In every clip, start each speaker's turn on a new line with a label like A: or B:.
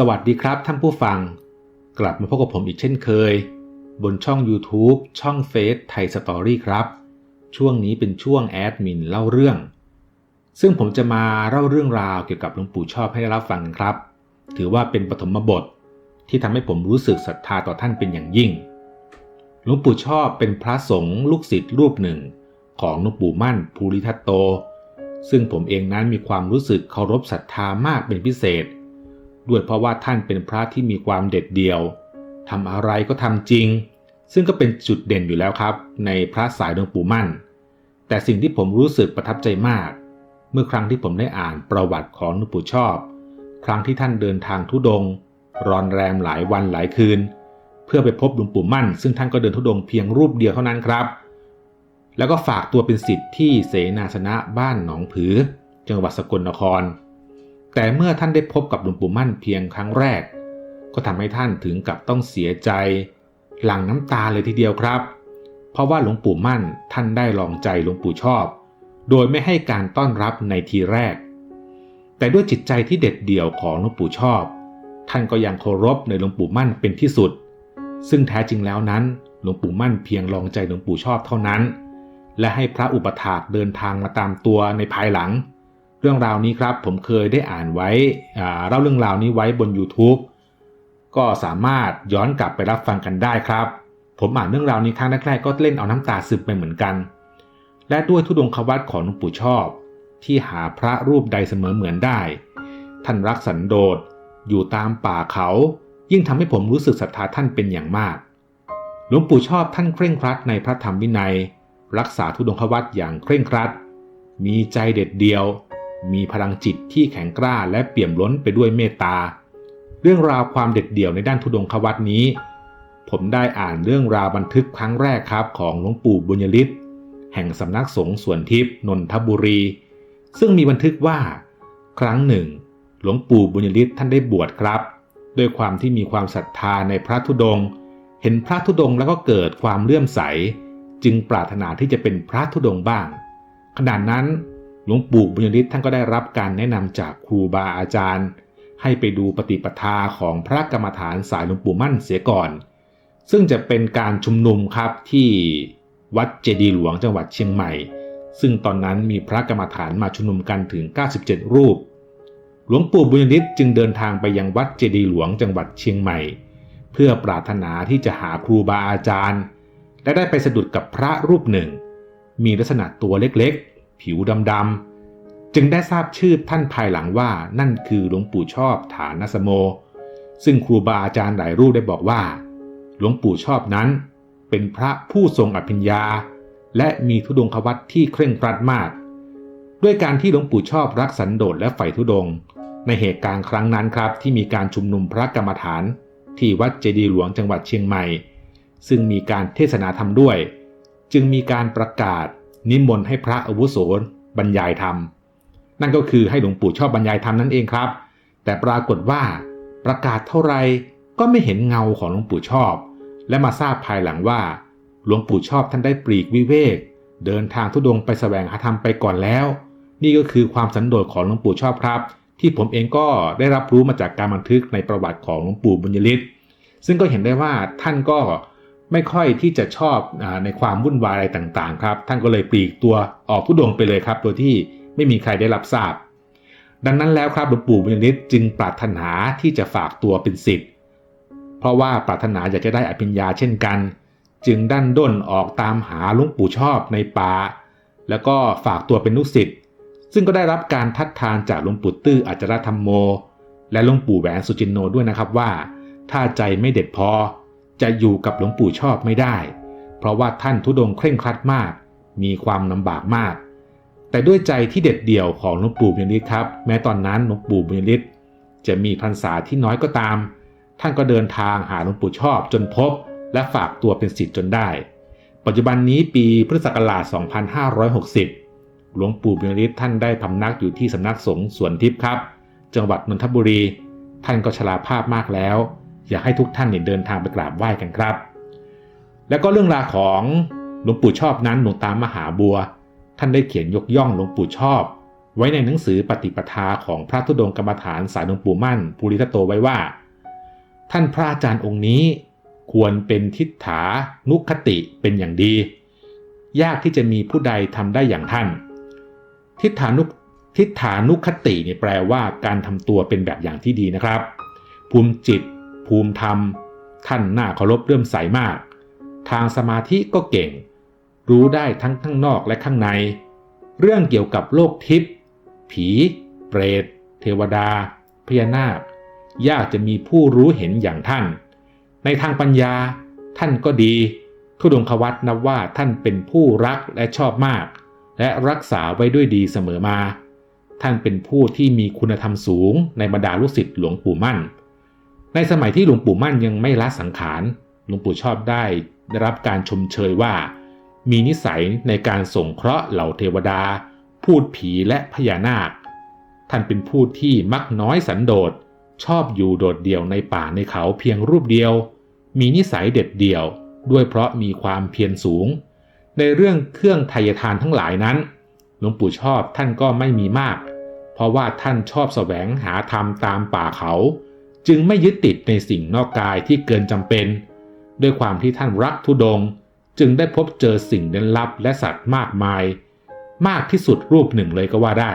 A: สวัสดีครับท่านผู้ฟัง กลับมาพบกับผมอีกเช่นเคย บนช่อง YouTube ช่องเฟซไทยสตอรี่ครับ ช่วงนี้เป็นช่วงแอดมินเล่าเรื่อง ซึ่งผมจะมาเล่าเรื่องราวเกี่ยวกับหลวงปู่ชอบให้ได้รับฟังครับ ถือว่าเป็นปฐมบทที่ทำให้ผมรู้สึกศรัทธาต่อท่านเป็นอย่างยิ่งหลวงปู่ชอบเป็นพระสงฆ์ลูกศิษย์รูปหนึ่ง ของหลวงปู่มั่นภูริทัตโต ซึ่งผมเองนั้นมีความรู้สึกเคารพศรัทธามากเป็นพิเศษ ด้วยเพราะว่าท่านเป็นพระที่มีความเด็ดเดี่ยวทำอะไรก็ทำจริง ซึ่งก็เป็นจุดเด่นอยู่แล้วครับ ในพระสายหลวงปู่มั่น แต่สิ่งที่ผมรู้สึกประทับใจมาก เมื่อครั้งที่ผมได้อ่านประวัติของหลวงปู่ชอบ ครั้งที่ท่านเดินทางทุดง รอนแรมหลายวันหลายคืน เพื่อไปพบหลวงปู่มั่น ซึ่งท่านก็เดินทุดงเพียงรูปเดียวเท่านั้นครับ แล้วก็ฝากตัวเป็นศิษย์ที่เสนาสนะบ้านหนองผือ จังหวัดสกลนคร แต่เมื่อท่านได้พบกับหลวงปู่มั่นเพียงครั้งแรก ก็ทำให้ท่านถึงกับต้องเสียใจ หลั่งน้ำตาเลยทีเดียวครับ เพราะว่าหลวงปู่มั่นท่านได้ลองใจหลวงปู่ชอบ โดยไม่ให้การต้อนรับในทีแรก แต่ด้วยจิตใจที่เด็ดเดี่ยวของหลวงปู่ชอบ ท่านก็ยังเคารพในหลวงปู่มั่นเป็นที่สุด ซึ่งแท้จริงแล้วนั้นหลวงปู่มั่นเพียงลองใจหลวงปู่ชอบเท่านั้น และให้พระอุปถากเดินทางมาตามตัวในภายหลัง เรื่องราวนี้ครับผมเคยได้อ่านไว้เล่าเรื่องราวนี้ไว้บน YouTube ก็สามารถย้อนกลับไปรับฟังกันได้ครับ ผมอ่านเรื่องราวนี้ครั้งแรกๆก็เล่นเอาน้ำตาซึมไปเหมือนกัน และด้วยทุดงควัตของหลวงปู่ชอบ ที่หาพระรูปใดเสมอเหมือนได้ ท่านรักสันโดษอยู่ตามป่าเขา ยิ่งทำให้ผมรู้สึกศรัทธาท่านเป็นอย่างมากหลวงปู่ชอบท่านเคร่งครัดในพระธรรมวินัย รักษาทุดงควัตอย่างเคร่งครัด มีใจเด็ดเดียว มีพลังจิตที่แข็งกร้าและเปี่ยมล้นไปด้วยเมตตา เรื่องราวความเด็ดเดี่ยวในด้านทุดงควัตนี้ ผมได้อ่านเรื่องราวบันทึกครั้งแรกครับของหลวงปู่บุญยฤทธิ์แห่งสำนักสงฆ์สวนทิพย์นนทบุรี ซึ่งมีบันทึกว่า ครั้งหนึ่ง หลวงปู่บุญยฤทธิ์ท่านได้บวชครับ ด้วยความที่มีความศรัทธาในพระธุดง เห็นพระธุดงแล้วก็เกิดความเลื่อมใส จึงปรารถนาที่จะเป็นพระธุดงบ้างขณะนั้น หลวงปู่บุญฤทธิ์ท่านก็ได้รับการแนะนำจากครูบาอาจารย์ ให้ไปดูปฏิปทาของพระกรรมฐานสายหลวงปู่มั่นเสียก่อน ซึ่งจะเป็นการชุมนุมครับที่วัดเจดีหลวงจังหวัดเชียงใหม่ ซึ่งตอนนั้นมีพระกรรมฐานมาชุมนุมกันถึง 97 รูป หลวงปู่บุญฤทธิ์จึงเดินทางไปยังวัดเจดีหลวงจังหวัดเชียงใหม่ เพื่อปรารถนาที่จะหาครูบาอาจารย์ และได้ไปสะดุดกับพระรูปหนึ่ง มีลักษณะตัวเล็กๆ ผิวดำๆ จึงได้ทราบชื่อท่านภายหลังว่านั่นคือหลวงปู่ชอบฐานสโม ซึ่งครูบาอาจารย์หลายรูปได้บอกว่า หลวงปู่ชอบนั้น เป็นพระผู้ทรงอภิญญา และมีทุดงควัตที่เคร่งครัดมาก ด้วยการที่หลวงปู่ชอบรักสันโดษและใฝ่ทุดง ในเหตุการณ์ครั้งนั้นครับที่มีการชุมนุมพระกรรมฐาน ที่วัดเจดีหลวงจังหวัดเชียงใหม่ ซึ่งมีการเทศนาธรรมด้วย จึงมีการประกาศ นิมนต์ให้พระอาวุโสบรรยายธรรม นั่นก็คือให้หลวงปู่ชอบบรรยายธรรมนั่นเองครับ แต่ปรากฏว่าประกาศเท่าไรก็ไม่เห็นเงาของหลวงปู่ชอบ และมาทราบภายหลังว่า หลวงปู่ชอบท่านได้ปลีกวิเวก เดินทางทุดงไปแสวงหาธรรมไปก่อนแล้ว นี่ก็คือความสันโดษของหลวงปู่ชอบครับ ที่ผมเองก็ได้รับรู้มาจากการบันทึกในประวัติของหลวงปู่บุญยฤทธิ์ซึ่งก็เห็นได้ว่าท่านก็ ไม่ค่อยที่จะชอบอในความวุ่นวายอะไรต่างๆครับ ท่านก็เลยปลีกตัวออกทุดงไปเลยครับโดยที่ไม่มีใครได้รับทราบ ดังนั้นแล้วครับหลวงปู่บุญยฤทธิ์จึงปรารถนาที่จะฝากตัวเป็นศิษย์เพราะว่าปรารถนาอยากจะได้อภิญญาเช่นกัน จึงดันด้นออกตามหาหลวงปู่ชอบในป่าแล้วก็ฝากตัวเป็นลูกศิษย์ซึ่งก็ได้รับการทัดทานจากหลวงปู่ตื้ออัจฉรธรรมโม และหลวงปู่แหวนสุจินโนด้วยนะครับว่า ถ้าใจไม่เด็ดพอ จะอยู่กับหลวงปู่ชอบไม่ได้ เพราะว่าท่านทุดงเคร่งครัดมาก มีความลำบากมาก แต่ด้วยใจที่เด็ดเดี่ยวของหลวงปู่บุญฤทธิ์ครับ แม้ตอนนั้นหลวงปู่บุญฤทธิ์จะมีพรรษาที่น้อยก็ตาม ท่านก็เดินทางหาหลวงปู่ชอบจนพบ และฝากตัวเป็นศิษย์จนได้ ปัจจุบันนี้ปีพุทธศักราช 2560 หลวงปู่บุญฤทธิ์ท่านได้พำนักอยู่ที่สำนักสงฆ์สวนทิพย์ครับ จังหวัดนนทบุรี ท่านก็ชราภาพมากแล้ว อยากให้ทุกท่านเนี่ยเดินทางไปกราบไหว้กันครับ แล้วก็เรื่องราวของหลวงปู่ชอบนั้นหลวงตามหาบัว ท่านได้เขียนยกย่องหลวงปู่ชอบ ไว้ในหนังสือปฏิปทาของพระธุดงกรรมฐานสายหลวงปู่มั่นภูริทัตโตไว้ว่า ท่านพระอาจารย์องค์นี้ ควรเป็นทิฏฐานุคติเป็นอย่างดี ยากที่จะมีผู้ใดทำได้อย่างท่าน ทิฏฐานุทิฏฐานุคติเนี่ยแปลว่าการทำตัวเป็นแบบอย่างที่ดีนะครับ ภูมิจิต ภูมิธรรม ท่านน่าเคารพเรื่มใสมาก ทางสมาธิก็เก่ง รู้ได้ทั้งข้างนอกและข้างใน เรื่องเกี่ยวกับโลกทิพย์ผี เปรต เทวดา พญานาค ยากจะมีผู้รู้เห็นอย่างท่าน ในทางปัญญาท่านก็ดี ทุดงควัตนับว่าท่านเป็นผู้รักและชอบมาก และรักษาไว้ด้วยดีเสมอมา ท่านเป็นผู้ที่มีคุณธรรมสูงในบรรดาลูกศิษย์หลวงปู่มั่น ในสมัยที่หลวงปู่มั่นยังไม่ละสังขารหลวงปู่ชอบได้ได้รับการชมเชยว่า มีนิสัยในการส่งเคราะห์เหล่าเทวดา พูดผีและพญานาค ท่านเป็นผู้ที่มักน้อยสันโดษชอบอยู่โดดเดี่ยวในป่าในเขาเพียงรูปเดียว มีนิสัยเด็ดเดี่ยว ด้วยเพราะมีความเพียรสูง ในเรื่องเครื่องไทยทานทั้งหลายนั้นหลวงปู่ชอบท่านก็ไม่มีมาก เพราะว่าท่านชอบแสวงหาธรรมตามป่าเขา จึงไม่ยึดติดในสิ่งนอกกายที่เกินจำเป็น ด้วยความที่ท่านรักธุดง จึงได้พบเจอสิ่งเล่นลับและสัตว์มากมาย มากที่สุดรูปหนึ่งเลยก็ว่าได้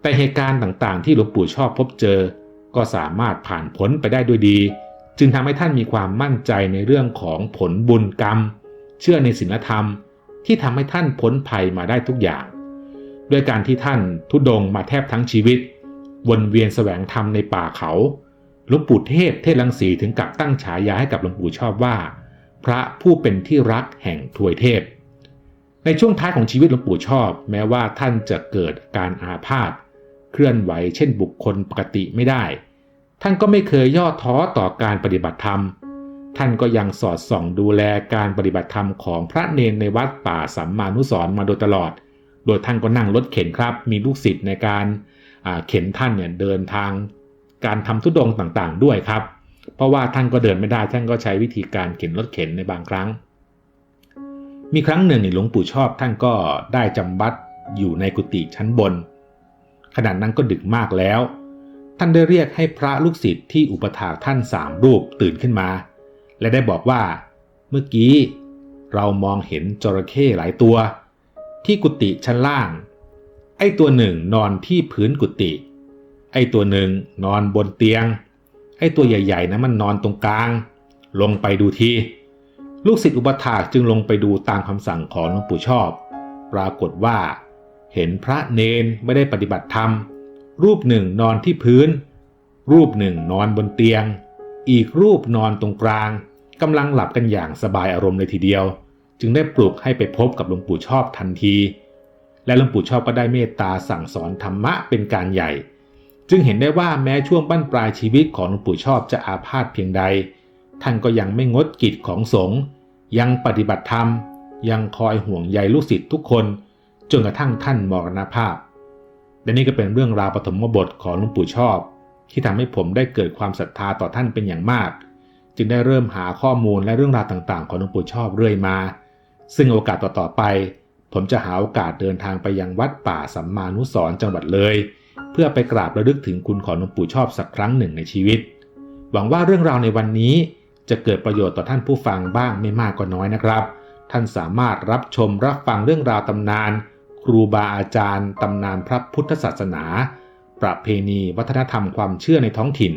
A: แต่เหตุการณ์ต่างๆ ที่หลวงปู่ชอบพบเจอ ก็สามารถผ่านพ้นไปได้ด้วยดี จึงทำให้ท่านมีความมั่นใจในเรื่องของผลบุญกรรม เชื่อในศีลธรรม ที่ทำให้ท่านพ้นภัยมาได้ทุกอย่าง ด้วยการที่ท่านทุดงมาแทบทั้งชีวิต วนเวียนแสวงธรรมในป่าเขา หลวงปู่เทพเทศลังสีถึงกับตั้งฉายาให้กับหลวงปู่ชอบว่า พระผู้เป็นที่รักแห่งทวยเทพ ในช่วงท้ายของชีวิตหลวงปู่ชอบ แม้ว่าท่านจะเกิดการอาพาธเคลื่อนไหวเช่นบุคคลปกติไม่ได้ ท่านก็ไม่เคยย่อท้อต่อการปฏิบัติธรรม ท่านก็ยังสอดส่องดูแลการปฏิบัติธรรมของพระเนนในวัดป่าสัมมานุสรมาโดยตลอด โดยท่านก็นั่งรถเข็นครับ มีลูกศิษย์ในการเข็นท่านเนี่ยเดินทาง การทำทุดงต่างๆ ด้วยครับ เพราะว่าท่านก็เดินไม่ได้ท่านก็ใช้วิธีการเข็นรถเข็นในบางครั้ง มีครั้งหนึ่งหลวงปู่ชอบท่านก็ได้จำบัดอยู่ในกุฏิชั้นบน ขณะนั้นก็ดึกมากแล้ว ท่านได้เรียกให้พระลูกศิษย์ที่อุปถากท่านสามรูปตื่นขึ้นมา และได้บอกว่า เมื่อกี้เรามองเห็นจระเข้หลายตัว ที่กุฏิชั้นล่าง ไอ้ตัวหนึ่งนอนที่พื้นกุฏิ ไอ้ตัวหนึ่งนอนบนเตียง ไอ้ตัวใหญ่ๆนะมันนอนตรงกลาง ลงไปดูทีลูกศิษย์อุปถากจึงลงไปดูตามคำสั่งของหลวงปู่ชอบ ปรากฏว่า เห็นพระเนนไม่ได้ปฏิบัติธรรม รูปหนึ่งนอนที่พื้น รูปหนึ่งนอนบนเตียง อีกรูปนอนตรงกลางกำลังหลับกันอย่างสบายอารมณ์เลยทีเดียว จึงได้ปลุกให้ไปพบกับหลวงปู่ชอบทันที และหลวงปู่ชอบก็ได้เมตตาสั่งสอนธรรมะเป็นการใหญ่ จึงเห็นได้ว่าแม้ช่วงบั้นปลายชีวิตของหลวงปู่ชอบจะอาพาธเพียงใด ท่านก็ยังไม่งดกิจของสงฆ์ยังปฏิบัติธรรม ยังคอยห่วงใยลูกศิษย์ทุกคนจนกระทั่งท่านมรณภาพ และนี่ก็เป็นเรื่องราวปฐมบทของหลวงปู่ชอบ ที่ทำให้ผมได้เกิดความศรัทธาต่อท่านเป็นอย่างมาก จึงได้เริ่มหาข้อมูลและเรื่องราวต่างๆ ของหลวงปู่ชอบเรื่อยมา ซึ่งโอกาสต่อๆไป ผมจะหาโอกาสเดินทางไปยังวัดป่าสัมมานุสรจังหวัดเลย เพื่อไปกราบระลึกถึงคุณของหลวงปู่ชอบสักครั้งหนึ่งในชีวิต หวังว่าเรื่องราวในวันนี้จะเกิดประโยชน์ต่อท่านผู้ฟังบ้างไม่มากก็น้อยนะครับ ท่านสามารถรับชมรับฟังเรื่องราวตำนาน ครูบาอาจารย์ตำนานพระพุทธศาสนา ประเพณี วัฒนธรรมความเชื่อในท้องถิ่น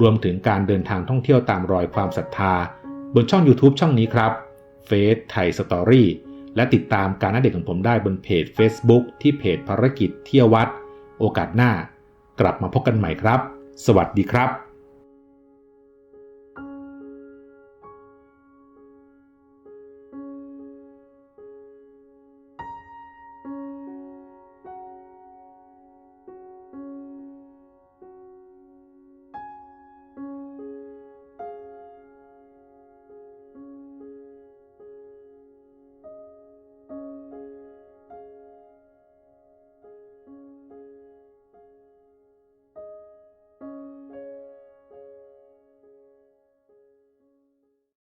A: รวมถึงการเดินทางท่องเที่ยวตามรอยความศรัทธา บนช่อง YouTube ช่องนี้ครับเฟสไทยสตอรี่และติดตามการอัปเดตของผมได้บนเพจ Facebook ที่เพจภารกิจเที่ยววัด โอกาสหน้ากลับมาพบกันใหม่ครับ สวัสดีครับ